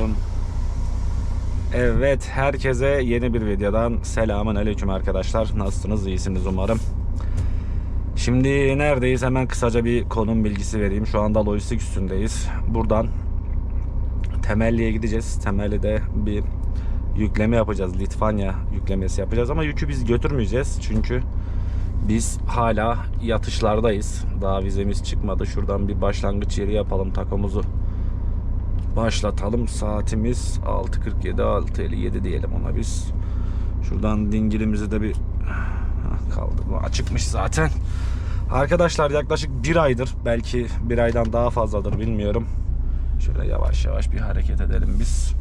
Pardon. Evet, herkese yeni bir videodan selamun aleyküm arkadaşlar. Nasılsınız? İyisiniz umarım. Şimdi neredeyiz? Hemen kısaca bir konum bilgisi vereyim. Şu anda lojistik üstündeyiz. Buradan Temelli'ye gideceğiz. Temelli'de bir yükleme yapacağız. Litvanya yüklemesi yapacağız ama yükü biz götürmeyeceğiz. Çünkü biz hala yatışlardayız. Daha vizemiz çıkmadı. Şuradan bir başlangıç yeri yapalım takomuzu başlatalım. Saatimiz 6.47 6.57 diyelim ona biz. Şuradan dingilimizi de bir Hah, kaldı. Bu açıkmış zaten. Arkadaşlar yaklaşık bir aydır belki bir aydan daha fazladır bilmiyorum. Şöyle yavaş yavaş bir hareket edelim biz.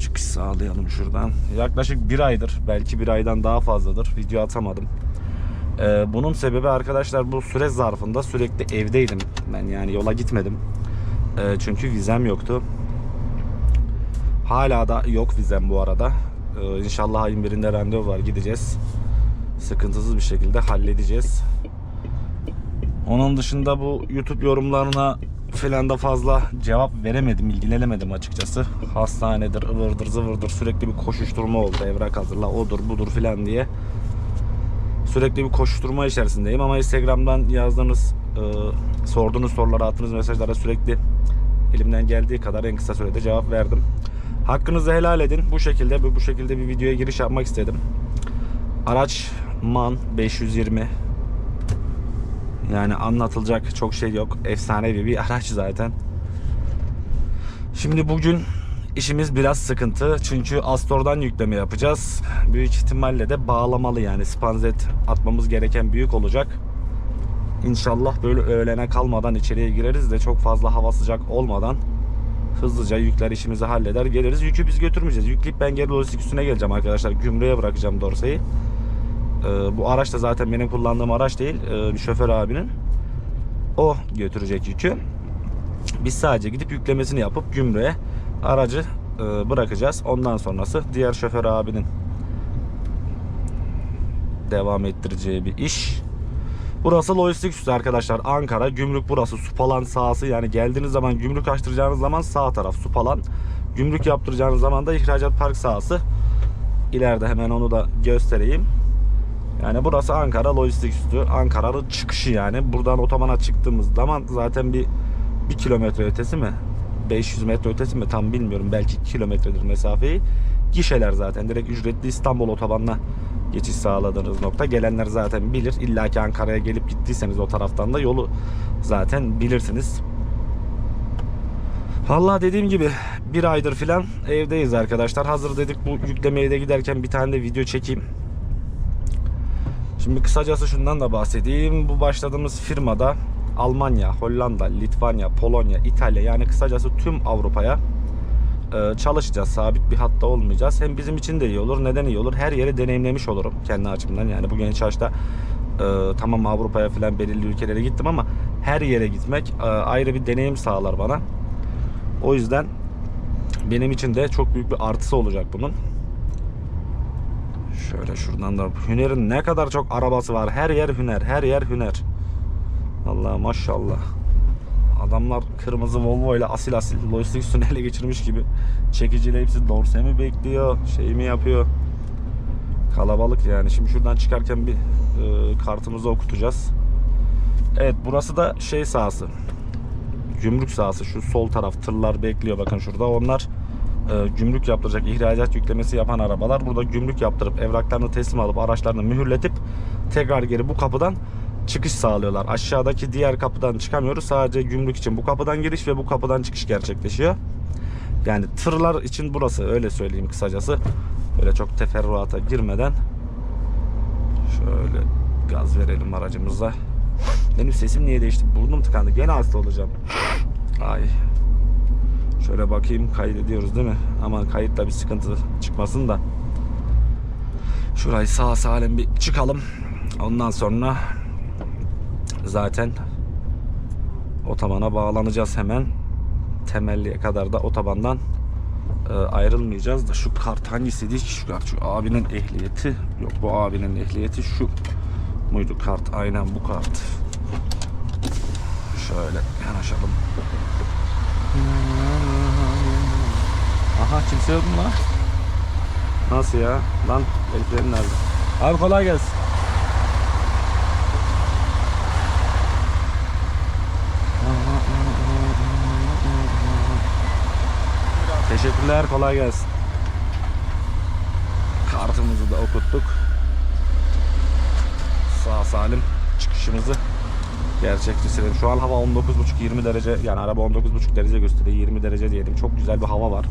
Çıkış sağlayalım şuradan. Yaklaşık bir aydır belki bir aydan daha fazladır video atamadım. Ee, bunun sebebi arkadaşlar bu süre zarfında sürekli evdeydim. Ben yani yola gitmedim. Ee, çünkü vizem yoktu. Hala da yok vizem bu arada. Ee, inşallah ayın birinde randevu var gideceğiz. Sıkıntısız bir şekilde halledeceğiz. Onun dışında bu YouTube yorumlarına filan da fazla cevap veremedim, ilgilenemedim açıkçası. Hastanedir, ıvırdır, zıvırdır sürekli bir koşuşturma oldu. Evrak hazırla, odur, budur filan diye. Sürekli bir koşuşturma içerisindeyim ama Instagram'dan yazdığınız, e, sorduğunuz sorulara, attığınız mesajlara sürekli elimden geldiği kadar en kısa sürede cevap verdim. Hakkınızı helal edin. Bu şekilde bu, şekilde bir videoya giriş yapmak istedim. Araç MAN 520. Yani anlatılacak çok şey yok. Efsanevi bir araç zaten. Şimdi bugün işimiz biraz sıkıntı. Çünkü Astor'dan yükleme yapacağız. Büyük ihtimalle de bağlamalı yani spanzet atmamız gereken büyük olacak. İnşallah böyle öğlene kalmadan içeriye gireriz de çok fazla hava sıcak olmadan hızlıca yükler işimizi halleder geliriz. Yükü biz götürmeyeceğiz. Yükleyip ben geri lojistik üstüne geleceğim arkadaşlar. Gümrüğe bırakacağım dorsayı. Ee, bu araç da zaten benim kullandığım araç değil. Ee, şoför abinin. O götürecek yükü. Biz sadece gidip yüklemesini yapıp gümrüğe aracı e, bırakacağız. Ondan sonrası diğer şoför abinin devam ettireceği bir iş. Burası lojistik üstü arkadaşlar. Ankara, gümrük burası. Supalan sahası yani geldiğiniz zaman gümrük açtıracağınız zaman sağ taraf Supalan. Gümrük yaptıracağınız zaman da ihracat park sahası. İleride hemen onu da göstereyim. Yani burası Ankara lojistik üstü. Ankara'nın çıkışı yani. Buradan otobana çıktığımız zaman zaten bir bir kilometre ötesi mi? 500 metre ötesi mi? Tam bilmiyorum. Belki kilometredir mesafeyi. Gişeler zaten. Direkt ücretli İstanbul otobanına geçiş sağladığınız nokta. Gelenler zaten bilir. İlla ki Ankara'ya gelip gittiyseniz o taraftan da yolu zaten bilirsiniz. Vallahi dediğim gibi bir aydır filan evdeyiz arkadaşlar. Hazır dedik bu yüklemeye de giderken bir tane de video çekeyim. Şimdi kısacası şundan da bahsedeyim. Bu başladığımız firmada Almanya, Hollanda, Litvanya, Polonya, İtalya yani kısacası tüm Avrupa'ya çalışacağız. Sabit bir hatta olmayacağız. Hem bizim için de iyi olur. Neden iyi olur? Her yeri deneyimlemiş olurum kendi açımdan. Yani bu genç yaşta e, tamam Avrupa'ya falan belirli ülkelere gittim ama her yere gitmek e, ayrı bir deneyim sağlar bana. O yüzden benim için de çok büyük bir artısı olacak bunun. Şöyle şuradan da Hüner'in ne kadar çok arabası var. Her yer Hüner, her yer Hüner. Allah maşallah. Adamlar kırmızı Volvo ile asil asil lojistik üstünü ele geçirmiş gibi. Çekiciyle hepsi dorse mi bekliyor, şey mi yapıyor. Kalabalık yani. Şimdi şuradan çıkarken bir e, kartımızı okutacağız. Evet burası da şey sahası. Gümrük sahası. Şu sol taraf tırlar bekliyor bakın şurada. Onlar e, gümrük yaptıracak ihracat yüklemesi yapan arabalar burada gümrük yaptırıp evraklarını teslim alıp araçlarını mühürletip tekrar geri bu kapıdan çıkış sağlıyorlar. Aşağıdaki diğer kapıdan çıkamıyoruz. Sadece gümrük için bu kapıdan giriş ve bu kapıdan çıkış gerçekleşiyor. Yani tırlar için burası öyle söyleyeyim kısacası. Böyle çok teferruata girmeden şöyle gaz verelim aracımıza. Benim sesim niye değişti? Burnum tıkandı. Gene hasta olacağım. Ay. Şöyle bakayım kaydediyoruz değil mi? Aman kayıtta bir sıkıntı çıkmasın da. Şurayı sağ salim bir çıkalım. Ondan sonra zaten otobana bağlanacağız hemen. Temelliye kadar da otobandan e, ayrılmayacağız da şu kart hangisiydi şu kart şu abinin ehliyeti yok bu abinin ehliyeti şu muydu kart aynen bu kart şöyle yanaşalım Aha kimse yok mu lan? Nasıl ya? Lan eliflerin nerede? Abi kolay gelsin. Teşekkürler kolay gelsin. Kartımızı da okuttuk. Sağ salim çıkışımızı gerçekleştirelim. Şu an hava 19.5-20 derece yani araba 19.5 derece gösteriyor 20 derece diyelim. Çok güzel bir hava var.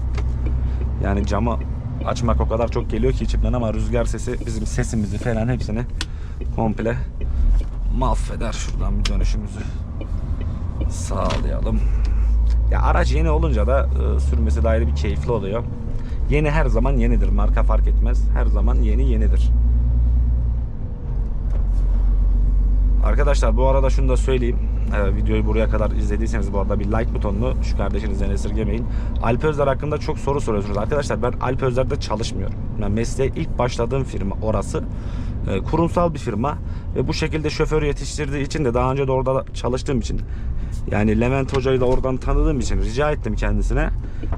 Yani camı açmak o kadar çok geliyor ki içimden ama rüzgar sesi bizim sesimizi falan hepsini komple mahveder. Şuradan bir dönüşümüzü sağlayalım. Ya araç yeni olunca da e, sürmesi de bir keyifli oluyor. Yeni her zaman yenidir. Marka fark etmez. Her zaman yeni yenidir. Arkadaşlar bu arada şunu da söyleyeyim. Ee, videoyu buraya kadar izlediyseniz bu arada bir like butonunu şu kardeşinizden esirgemeyin. Alp Özler hakkında çok soru soruyorsunuz. Arkadaşlar ben Alp Özler'de çalışmıyorum. Yani mesleğe ilk başladığım firma orası. Ee, kurumsal bir firma ve bu şekilde şoför yetiştirdiği için de daha önce de orada çalıştığım için yani Levent Hoca'yı da oradan tanıdığım için rica ettim kendisine.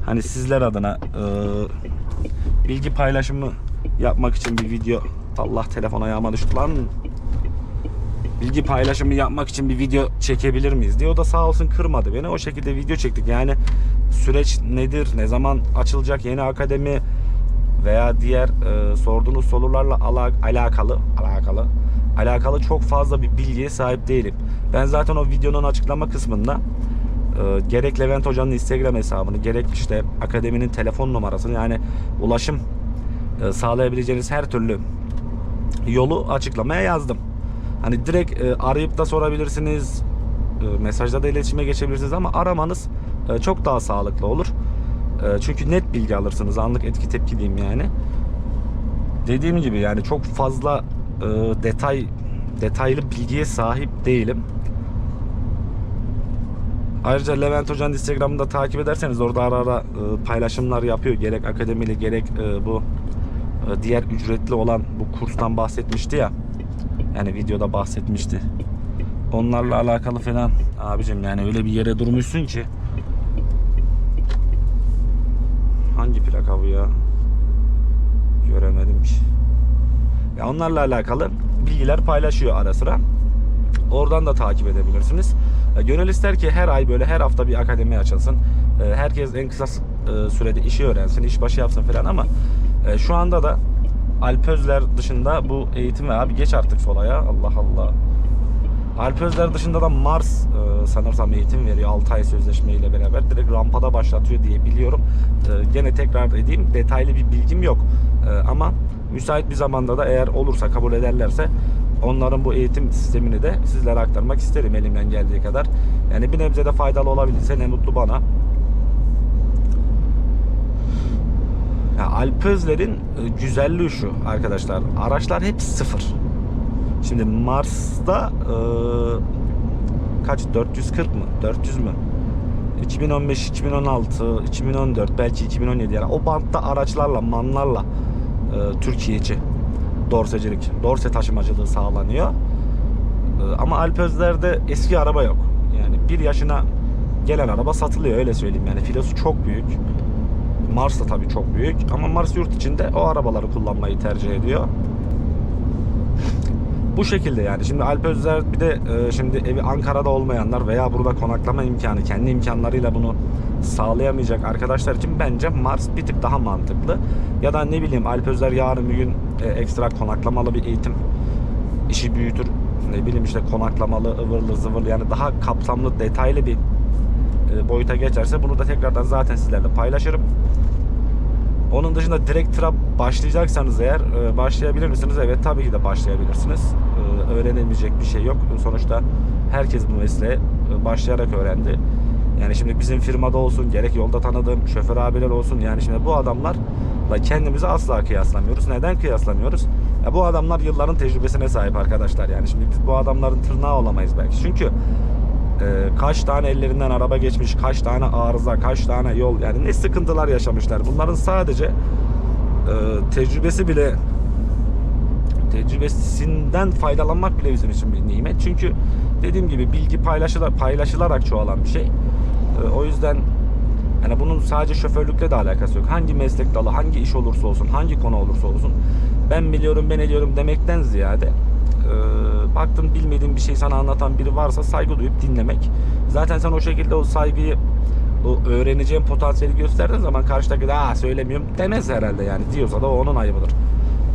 Hani sizler adına e, bilgi paylaşımı yapmak için bir video Allah telefon ayağıma düştü lan bilgi paylaşımı yapmak için bir video çekebilir miyiz diye. O da sağ olsun kırmadı beni. O şekilde video çektik. Yani süreç nedir? Ne zaman açılacak yeni akademi veya diğer e, sorduğunuz sorularla ala- alakalı alakalı alakalı çok fazla bir bilgiye sahip değilim. Ben zaten o videonun açıklama kısmında e, gerek Levent Hoca'nın Instagram hesabını gerek işte akademinin telefon numarasını yani ulaşım e, sağlayabileceğiniz her türlü yolu açıklamaya yazdım. Hani direkt e, arayıp da sorabilirsiniz. E, mesajda da iletişime geçebilirsiniz ama aramanız e, çok daha sağlıklı olur. E, çünkü net bilgi alırsınız. Anlık etki tepki diyeyim yani. Dediğim gibi yani çok fazla e, detay detaylı bilgiye sahip değilim. Ayrıca Levent Hoca'nın Instagram'ını da takip ederseniz orada ara ara e, paylaşımlar yapıyor. Gerek akademili gerek e, bu e, diğer ücretli olan bu kurstan bahsetmişti ya. Yani videoda bahsetmişti. Onlarla alakalı falan abicim yani öyle bir yere durmuşsun ki. Hangi plaka bu ya? Göremedim ki. Ya onlarla alakalı bilgiler paylaşıyor ara sıra. Oradan da takip edebilirsiniz. Gönül ister ki her ay böyle her hafta bir akademi açılsın. E, Herkes en kısa e, sürede işi öğrensin, iş başı yapsın falan ama e, şu anda da Alp Özler dışında bu eğitim ve abi geç artık sola Allah Allah. Alp Özler dışında da Mars e, sanırsam eğitim veriyor 6 ay sözleşme ile beraber. Direkt rampada başlatıyor diye biliyorum. E, gene tekrar edeyim detaylı bir bilgim yok. E, ama müsait bir zamanda da eğer olursa kabul ederlerse onların bu eğitim sistemini de sizlere aktarmak isterim elimden geldiği kadar. Yani bir nebze de faydalı olabilirse ne mutlu bana. Ya Alp Özler'in e, güzelliği şu arkadaşlar. Araçlar hep sıfır. Şimdi Mars'ta e, kaç 440 mı? 400 mü? 2015, 2016, 2014 belki 2017 yani o bantta araçlarla, manlarla e, Türkiye içi dorsecilik, dorse taşımacılığı sağlanıyor. E, ama Alp Özler'de eski araba yok. Yani bir yaşına gelen araba satılıyor öyle söyleyeyim yani filosu çok büyük. Mars da tabii çok büyük ama Mars yurt içinde o arabaları kullanmayı tercih ediyor. Bu şekilde yani. Şimdi Alp Özler bir de e, şimdi evi Ankara'da olmayanlar veya burada konaklama imkanı kendi imkanlarıyla bunu sağlayamayacak arkadaşlar için bence Mars bir tık daha mantıklı. Ya da ne bileyim Alp Özler yarın bir gün e, ekstra konaklamalı bir eğitim işi büyütür. Ne bileyim işte konaklamalı, ıvırlı zıvırlı yani daha kapsamlı detaylı bir boyuta geçerse bunu da tekrardan zaten sizlerle paylaşırım. Onun dışında direkt tıra başlayacaksanız eğer e, başlayabilir misiniz? Evet tabii ki de başlayabilirsiniz. E, öğrenemeyecek bir şey yok. Sonuçta herkes bu mesleğe e, başlayarak öğrendi. Yani şimdi bizim firmada olsun, gerek yolda tanıdığım şoför abiler olsun. Yani şimdi bu adamlarla kendimizi asla kıyaslamıyoruz. Neden kıyaslamıyoruz? Ya bu adamlar yılların tecrübesine sahip arkadaşlar. Yani şimdi biz bu adamların tırnağı olamayız belki. Çünkü e, kaç tane ellerinden araba geçmiş, kaç tane arıza, kaç tane yol yani ne sıkıntılar yaşamışlar. Bunların sadece e, tecrübesi bile tecrübesinden faydalanmak bile bizim için bir nimet. Çünkü dediğim gibi bilgi paylaşılarak, paylaşılarak çoğalan bir şey. E, o yüzden Yani bunun sadece şoförlükle de alakası yok. Hangi meslek dalı, hangi iş olursa olsun, hangi konu olursa olsun ben biliyorum, ben ediyorum demekten ziyade e, baktın bilmediğin bir şey sana anlatan biri varsa saygı duyup dinlemek. Zaten sen o şekilde o saygıyı o öğreneceğin potansiyeli gösterdiğin zaman karşıdaki de "Aa, söylemiyorum demez herhalde yani diyorsa da onun ayıbıdır.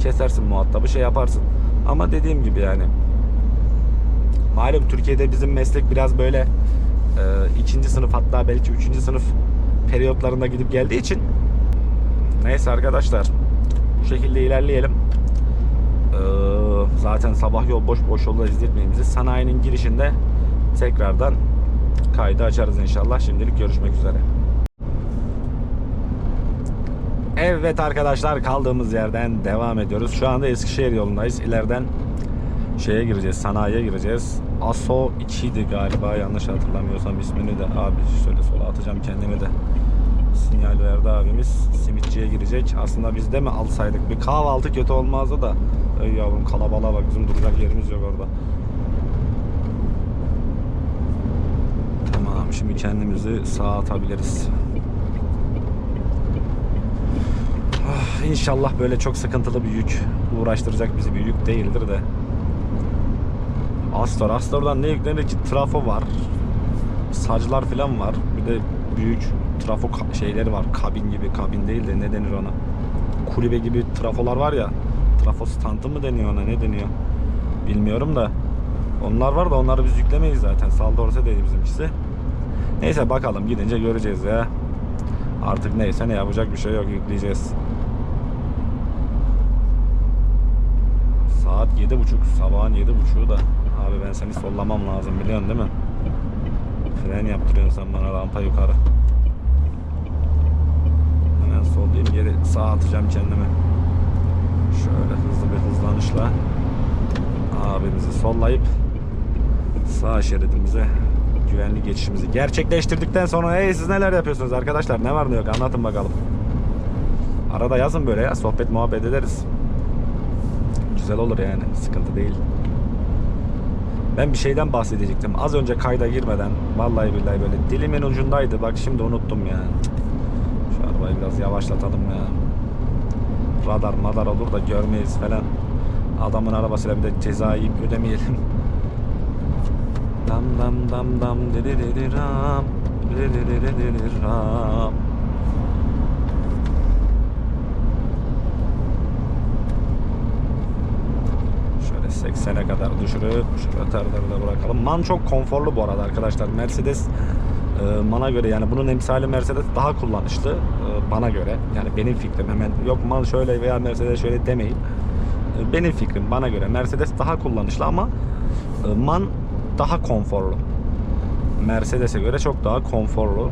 Kesersin muhatabı şey yaparsın. Ama dediğim gibi yani malum Türkiye'de bizim meslek biraz böyle e, ikinci sınıf hatta belki üçüncü sınıf periyotlarında gidip geldiği için neyse arkadaşlar bu şekilde ilerleyelim. Zaten sabah yol boş boş yolda izletmeyin. Sanayinin girişinde tekrardan kaydı açarız inşallah. Şimdilik görüşmek üzere. Evet arkadaşlar kaldığımız yerden devam ediyoruz. Şu anda Eskişehir yolundayız. İleriden şeye gireceğiz, sanayiye gireceğiz. ASO 2'ydi galiba yanlış hatırlamıyorsam ismini de abi şöyle sola atacağım kendimi de. Sinyal verdi abimiz. Simitçiye girecek. Aslında biz de mi alsaydık? Bir kahvaltı kötü olmazdı da. Ey yavrum kalabalığa bak bizim duracak yerimiz yok orada. Tamam şimdi kendimizi sağa atabiliriz. Ah, İnşallah böyle çok sıkıntılı bir yük uğraştıracak bizi bir yük değildir de. Astor, Astor'dan ne yüklenir ki? Trafo var. Saclar falan var. Bir de büyük trafo şeyleri var. Kabin gibi, kabin değil de ne denir ona? Kulübe gibi trafolar var ya. Trafo standı mı deniyor ona, ne deniyor? Bilmiyorum da. Onlar var da onları biz yüklemeyiz zaten. Salda orta değil bizimkisi. Neyse bakalım gidince göreceğiz ya. Artık neyse ne yapacak bir şey yok yükleyeceğiz. Saat yedi buçuk, sabahın yedi buçuğu da. Abi ben seni sollamam lazım biliyorsun değil mi? Fren yaptırıyorsun sen bana rampa yukarı. Hemen sollayayım geri sağa atacağım kendimi. Şöyle hızlı bir hızlanışla abimizi sollayıp sağ şeridimize güvenli geçişimizi gerçekleştirdikten sonra hey siz neler yapıyorsunuz arkadaşlar ne var ne yok anlatın bakalım. Arada yazın böyle ya sohbet muhabbet ederiz. Güzel olur yani sıkıntı değil. Ben bir şeyden bahsedecektim. Az önce kayda girmeden vallahi billahi böyle dilimin ucundaydı. Bak şimdi unuttum ya. Arabayı biraz yavaşlatalım ya. Radar madar olur da görmeyiz falan. Adamın arabasıyla bir de ceza yiyip ödemeyelim. Dam dam dam dam dediriram dediriram Şöyle 80'e kadar düşürüp şu rötarları da bırakalım. Man çok konforlu bu arada arkadaşlar. Mercedes bana göre yani bunun emsali Mercedes daha kullanışlı e, bana göre. Yani benim fikrim hemen yok man şöyle veya Mercedes şöyle demeyin. E, benim fikrim bana göre Mercedes daha kullanışlı ama e, man daha konforlu. Mercedes'e göre çok daha konforlu.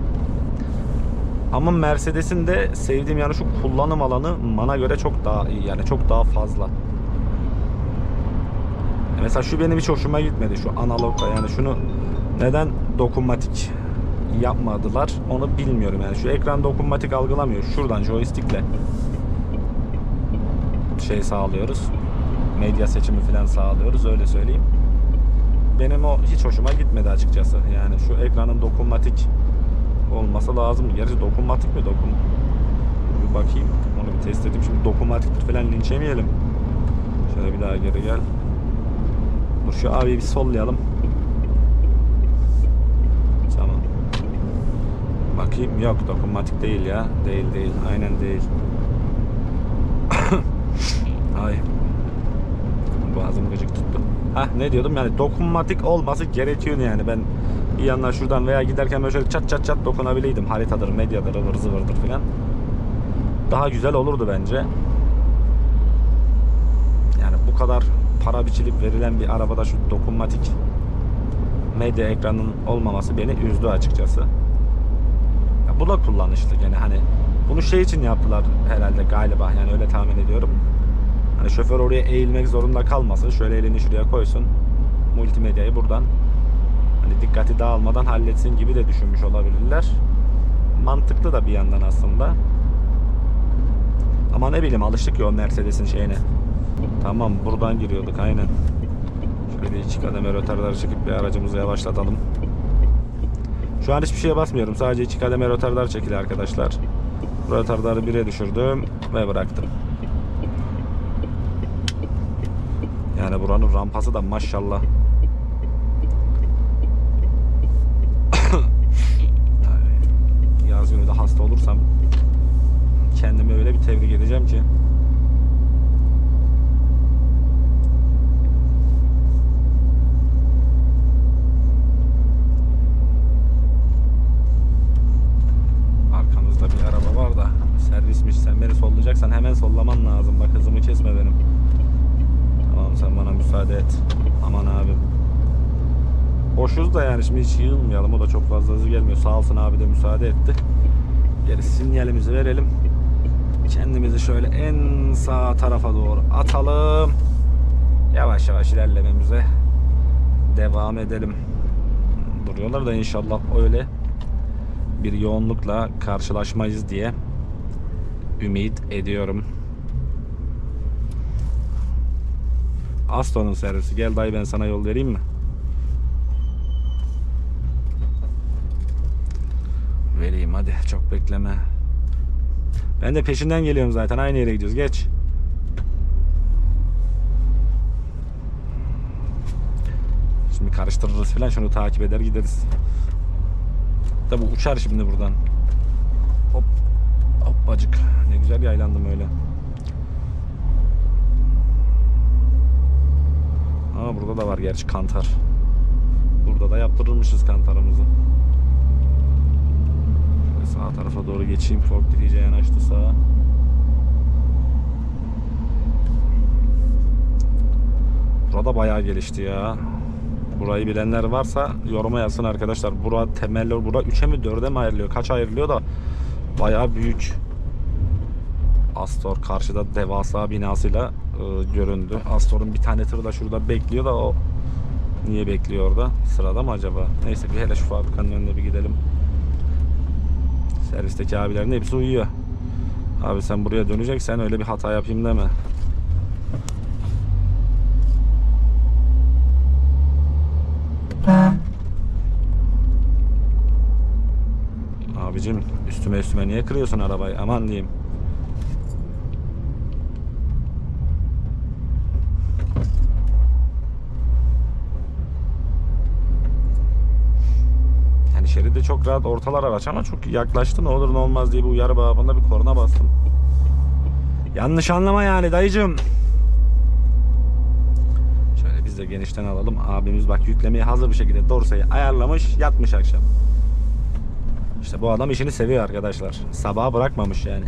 Ama Mercedes'in de sevdiğim yani şu kullanım alanı bana göre çok daha iyi yani çok daha fazla. Mesela şu benim hiç hoşuma gitmedi şu analogda yani şunu neden dokunmatik yapmadılar onu bilmiyorum yani. Şu ekran dokunmatik algılamıyor. Şuradan joystickle şey sağlıyoruz. Medya seçimi falan sağlıyoruz öyle söyleyeyim. Benim o hiç hoşuma gitmedi açıkçası. Yani şu ekranın dokunmatik olması lazım. Gerçi dokunmatik mi dokun? Bir bakayım. Onu bir test edeyim. Şimdi dokunmatiktir falan linç şöyle bir daha geri gel. Dur şu abi bir sollayalım. Tamam. Bakayım yok dokunmatik değil ya. Değil değil. Aynen değil. Ay. Boğazım gıcık tuttu. Hah ne diyordum yani dokunmatik olması gerekiyor yani ben bir yandan şuradan veya giderken böyle şöyle çat çat çat dokunabileydim haritadır medyadır ıvır zıvırdır filan daha güzel olurdu bence yani bu kadar para biçilip verilen bir arabada şu dokunmatik medya ekranının olmaması beni üzdü açıkçası. Bu da kullanışlı gene hani bunu şey için yaptılar herhalde galiba yani öyle tahmin ediyorum. Hani şoför oraya eğilmek zorunda kalmasın. Şöyle elini şuraya koysun. Multimedyayı buradan hani dikkati dağılmadan halletsin gibi de düşünmüş olabilirler. Mantıklı da bir yandan aslında. Ama ne bileyim alıştık ya o Mercedes'in şeyine. Tamam buradan giriyorduk aynen. Şöyle bir iki kademe rötarları çekip bir aracımızı yavaşlatalım. Şu an hiçbir şeye basmıyorum. Sadece iki kademe rotardar çekili arkadaşlar. Rotardarı 1'e düşürdüm ve bıraktım. Yani buranın rampası da maşallah. Yaz günü de hasta olursam kendimi öyle bir tebrik edeceğim ki. Arkamızda bir araba var da servismiş. Sen beni sollayacaksan hemen sollaman lazım. Bak hızımı kesme benim. Tamam sen bana müsaade et. Aman abim. Boşuz da yani şimdi hiç yığılmayalım. O da çok fazla hızlı gelmiyor. Sağ olsun abi de müsaade etti. Geri sinyalimizi verelim. Kendimizi şöyle en sağ tarafa doğru atalım. Yavaş yavaş ilerlememize devam edelim. Duruyorlar da inşallah öyle bir yoğunlukla karşılaşmayız diye ümit ediyorum. Aston'un servisi. Gel dayı ben sana yol vereyim mi? Vereyim hadi çok bekleme. Ben de peşinden geliyorum zaten. Aynı yere gidiyoruz. Geç. Şimdi karıştırırız falan. Şunu takip eder gideriz. Tabi uçar şimdi buradan. Hop. Hoppacık. Ne güzel yaylandım öyle. Aa burada da var gerçi kantar. Burada da yaptırırmışız kantarımızı. Sağ tarafa doğru geçeyim. Forklift iyice yanaştı sağa. Burada bayağı gelişti ya. Burayı bilenler varsa yoruma yazsın arkadaşlar. Bura temeller bura 3'e mi 4'e mi ayrılıyor? Kaç ayrılıyor da bayağı büyük. Astor karşıda devasa binasıyla e, göründü. Astor'un bir tane tırı da şurada bekliyor da o niye bekliyor orada? Sırada mı acaba? Neyse bir hele şu fabrikanın önüne bir gidelim. Servisteki abilerin hepsi uyuyor. Abi sen buraya döneceksen öyle bir hata yapayım deme. Abicim üstüme üstüme niye kırıyorsun arabayı? Aman diyeyim. Şeridi çok rahat ortalar araç ama çok yaklaştı ne olur ne olmaz diye bir uyarı babında bir korna bastım. Yanlış anlama yani dayıcım. Şöyle biz de genişten alalım. Abimiz bak yüklemeye hazır bir şekilde dorsayı ayarlamış yatmış akşam. İşte bu adam işini seviyor arkadaşlar. Sabaha bırakmamış yani.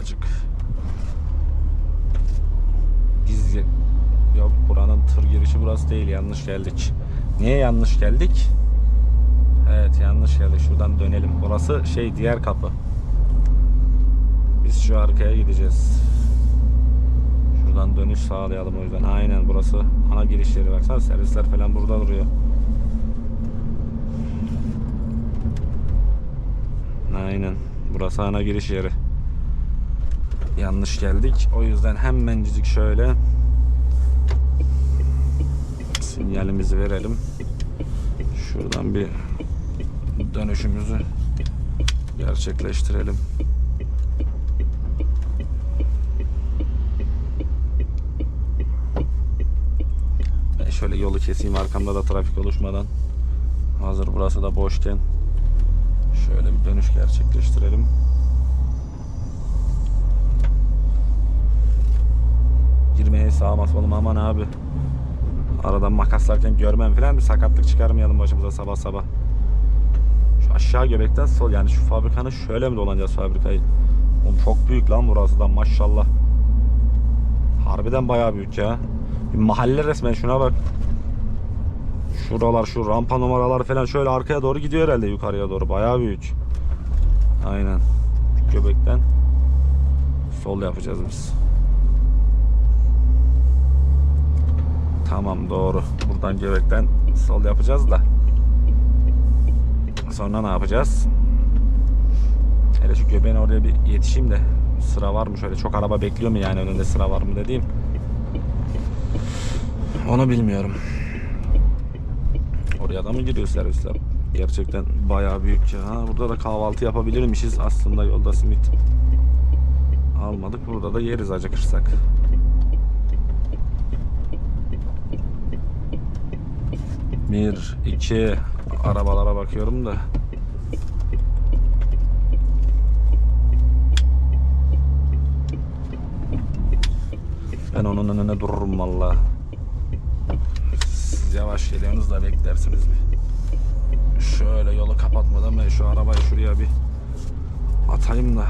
Acık. Biz yok buranın girişi burası değil. Yanlış geldik. Niye yanlış geldik? Evet yanlış geldik. Şuradan dönelim. Burası şey diğer kapı. Biz şu arkaya gideceğiz. Şuradan dönüş sağlayalım o yüzden. Aynen burası ana giriş yeri baksana servisler falan burada duruyor. Aynen. Burası ana giriş yeri. Yanlış geldik. O yüzden hemencik şöyle sinyalimizi verelim. Şuradan bir dönüşümüzü gerçekleştirelim. Ben şöyle yolu keseyim arkamda da trafik oluşmadan. Hazır burası da boşken. Şöyle bir dönüş gerçekleştirelim. Girmeye sağmaz oğlum aman abi. Aradan makaslarken görmem falan bir sakatlık çıkarmayalım başımıza sabah sabah. Şu aşağı göbekten sol yani şu fabrikanın şöyle mi dolanacağız fabrikayı? Oğlum çok büyük lan burası da maşallah. Harbiden bayağı büyük ya. Bir mahalle resmen şuna bak. Şuralar şu rampa numaralar falan şöyle arkaya doğru gidiyor herhalde yukarıya doğru. Bayağı büyük. Aynen. Şu göbekten sol yapacağız biz. Tamam doğru. Buradan göbekten sol yapacağız da. Sonra ne yapacağız? Hele şu göbeğin oraya bir yetişeyim de sıra var mı şöyle çok araba bekliyor mu yani önünde sıra var mı dediğim. Onu bilmiyorum. Oraya da mı giriyor servisler? Gerçekten bayağı büyük ya. Ha, burada da kahvaltı yapabilirmişiz aslında yolda simit. Almadık. Burada da yeriz acıkırsak. Bir, iki arabalara bakıyorum da. Ben onun önüne dururum valla. Siz yavaş geliyorsunuz da beklersiniz bir. Şöyle yolu kapatmadan ben şu arabayı şuraya bir atayım da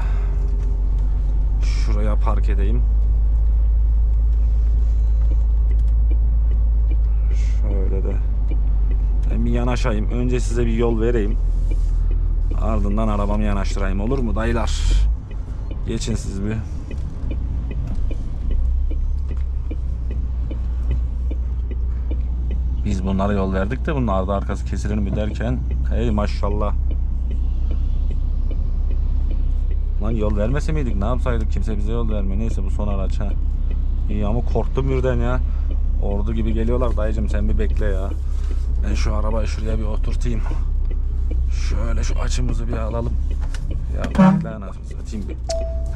şuraya park edeyim. Şöyle de ben bir yanaşayım. Önce size bir yol vereyim. Ardından arabamı yanaştırayım olur mu dayılar? Geçin siz bir. Biz bunlara yol verdik de bunlar da arkası kesilir mi derken hey maşallah. Lan yol vermese miydik ne yapsaydık kimse bize yol vermiyor neyse bu son araç ha. İyi ama korktum birden ya. Ordu gibi geliyorlar dayıcım sen bir bekle ya. Ben şu arabayı şuraya bir oturtayım. Şöyle şu açımızı bir alalım. Ya anasını satayım.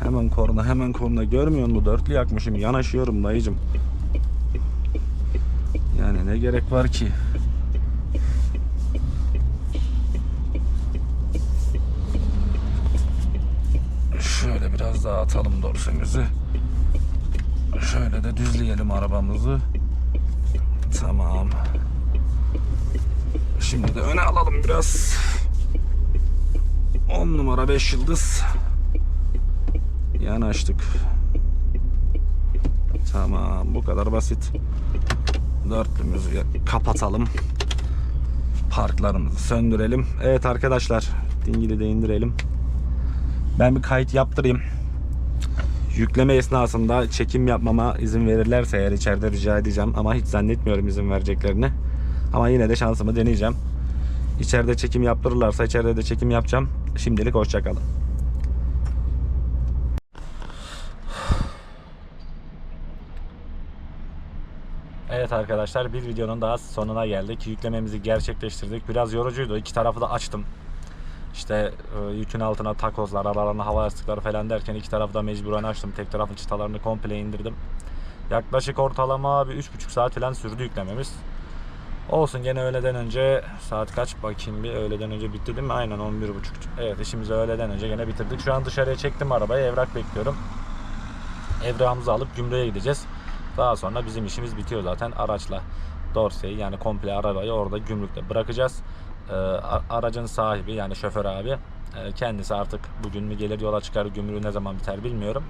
Hemen korna hemen korna görmüyor musun dörtlü yakmışım yanaşıyorum dayıcım. Yani ne gerek var ki? Şöyle biraz daha atalım dorsemizi. Şöyle de düzleyelim arabamızı. Tamam. Şimdi de öne alalım biraz. 10 numara 5 yıldız. Yanaştık. Tamam bu kadar basit. Dörtlümüzü kapatalım. Parklarımızı söndürelim. Evet arkadaşlar dingili de indirelim. Ben bir kayıt yaptırayım. Yükleme esnasında çekim yapmama izin verirlerse eğer içeride rica edeceğim ama hiç zannetmiyorum izin vereceklerini. Ama yine de şansımı deneyeceğim. İçeride çekim yaptırırlarsa içeride de çekim yapacağım. Şimdilik hoşçakalın. Evet arkadaşlar bir videonun daha sonuna geldik. Yüklememizi gerçekleştirdik. Biraz yorucuydu. İki tarafı da açtım. İşte e, yükün altına takozlar, aralarına hava yastıkları falan derken iki tarafı da mecburen açtım. Tek tarafın çıtalarını komple indirdim. Yaklaşık ortalama bir 3,5 saat falan sürdü yüklememiz. Olsun gene öğleden önce saat kaç bakayım bir öğleden önce bitti değil mi? Aynen 11.30. Evet işimizi öğleden önce gene bitirdik. Şu an dışarıya çektim arabayı evrak bekliyorum. Evrağımızı alıp gümrüğe gideceğiz. Daha sonra bizim işimiz bitiyor zaten araçla. Dorseyi yani komple arabayı orada gümrükte bırakacağız. Ee, aracın sahibi yani şoför abi e, kendisi artık bugün mü gelir yola çıkar gümrüğü ne zaman biter bilmiyorum.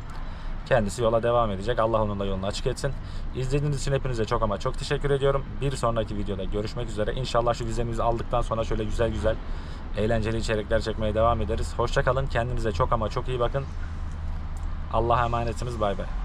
Kendisi yola devam edecek. Allah onun da yolunu açık etsin. İzlediğiniz için hepinize çok ama çok teşekkür ediyorum. Bir sonraki videoda görüşmek üzere. İnşallah şu vizemizi aldıktan sonra şöyle güzel güzel eğlenceli içerikler çekmeye devam ederiz. Hoşçakalın. Kendinize çok ama çok iyi bakın. Allah'a emanetsiniz. Bay bay.